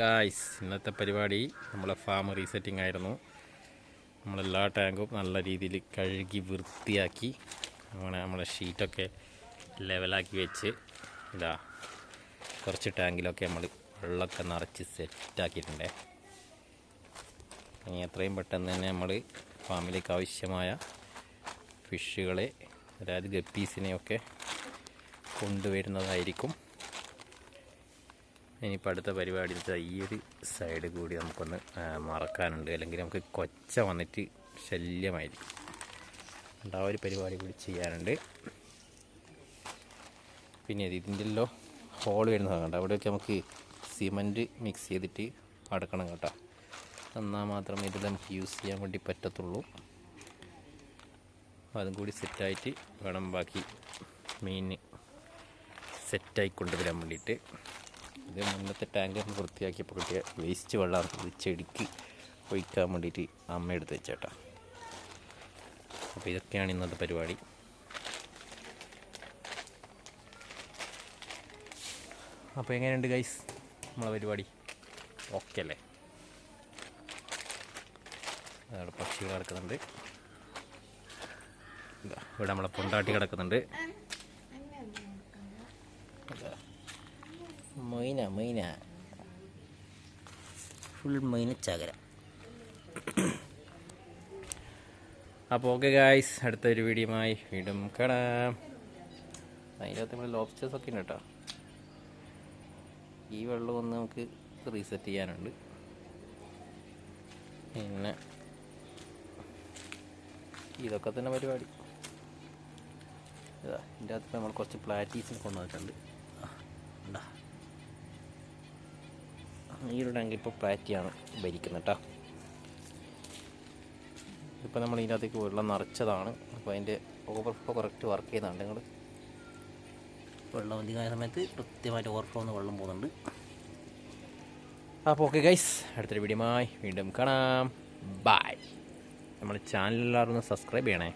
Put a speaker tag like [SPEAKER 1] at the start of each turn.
[SPEAKER 1] Guys ഇന്നത്തെ പരിപാടി നമ്മളെ ഫാം റീസെറ്റിംഗ് ആയിരുന്നു. നമ്മളെല്ലാ ടാങ്കും നല്ല രീതിയിൽ കഴുകി വൃത്തിയാക്കി അങ്ങനെ നമ്മളെ ഷീറ്റൊക്കെ ലെവലാക്കി വെച്ച് ഇതാ കുറച്ച് ടാങ്കിലൊക്കെ നമ്മൾ വെള്ളമൊക്കെ നിറച്ച് സെറ്റാക്കിയിട്ടുണ്ടേ ഇനി എത്രയും പെട്ടെന്ന് തന്നെ നമ്മൾ ഫാമിലേക്ക് ആവശ്യമായ ഫിഷുകളെ അതായത് ഗപ്പീസിനെയൊക്കെ കൊണ്ടുവരുന്നതായിരിക്കും. ഇനിയിപ്പോൾ അടുത്ത പരിപാടി ഈ ഒരു സൈഡ് കൂടി നമുക്കൊന്ന് മറക്കാനുണ്ട്. അല്ലെങ്കിൽ നമുക്ക് കൊച്ച വന്നിട്ട് ശല്യമായിരിക്കും. അതുകൊണ്ട് ആ ഒരു പരിപാടി കൂടി ചെയ്യാനുണ്ട്. പിന്നെ ഇത് ഇതിന്റെ എല്ലോ ഹോൾ കണ്ട? അവിടെ അവിടെയൊക്കെ നമുക്ക് സിമന്റ് മിക്സ് ചെയ്തിട്ട് അടക്കണം കേട്ടോ. എന്നാൽ മാത്രമേ ഇത് നമുക്ക് യൂസ് ചെയ്യാൻ വേണ്ടി പറ്റത്തുള്ളൂ. അതും കൂടി സെറ്റായിട്ട് വേണം ബാക്കി മീൻ സെറ്റായി കൊണ്ടുവരാൻ വേണ്ടിയിട്ട്. ഇത് മുന്നത്തെ ടാങ്ക് ഒന്ന് വൃത്തിയാക്കിയപ്പോൾ കിട്ടിയ വേസ്റ്റ് വെള്ളം ഇത് ചെടിക്ക് ഒഴിക്കാൻ വേണ്ടിയിട്ട് അമ്മ എടുത്ത് വെച്ചേട്ടാ. അപ്പോൾ ഇതൊക്കെയാണ് ഇന്നത്തെ പരിപാടി. അപ്പോൾ എങ്ങനെയുണ്ട് ഗൈസ് നമ്മളെ പരിപാടി? ഓക്കെ അല്ലേ? അവിടെ പക്ഷികൾ കിടക്കുന്നുണ്ട്. ഇവിടെ നമ്മളെ പൊണ്ടാട്ടി കിടക്കുന്നുണ്ട്. മൈന മൊയ്ന. ഫുൾ മൈന ചകര. അപ്പോൾ ഓക്കെ ഗായ്സ് അടുത്തൊരു വീഡിയോയുമായി വീണ്ടും കാണാം. അതിനകത്ത് നമ്മൾ ലോബ്സ്റ്റേഴ്സ് ഒക്കെ ഉണ്ട് കേട്ടോ. ഈ വെള്ളം ഒന്ന് നമുക്ക് റീസെറ്റ് ചെയ്യാനുണ്ട്. പിന്നെ ഇതൊക്കെ തന്നെ പരിപാടി. ഇതാ ഇതിന്റെ അകത്ത് നമ്മൾ കുറച്ച് പ്ലാറ്റീസിനെ കൊണ്ടുവന്നിട്ടുണ്ട് ആ, ഉണ്ടാ ഈ ഒരു ടാങ്ക് ഇപ്പോൾ പ്ലാറ്റിയാണ് ഭരിക്കുന്നത് കേട്ടോ ഇപ്പോൾ നമ്മൾ ഇതിനകത്തേക്ക് വെള്ളം നിറച്ചതാണ്. അപ്പോൾ അതിന്റെ ഓവർഫ്ലോ കറക്റ്റ് വർക്ക് ചെയ്യുന്നുണ്ട് നിങ്ങൾ വെള്ളം അധികമായ സമയത്ത് കൃത്യമായിട്ട് ഓവർഫ്ലോ ഒന്ന് വെള്ളം പോകുന്നുണ്ട്. അപ്പോൾ ഓക്കെ ഗൈസ് അടുത്തൊരു വീഡിയോമായി വീണ്ടും കാണാം. ബായ് നമ്മുടെ ചാനൽ എല്ലാവരും ഒന്ന് സബ്സ്ക്രൈബ് ചെയ്യണേ.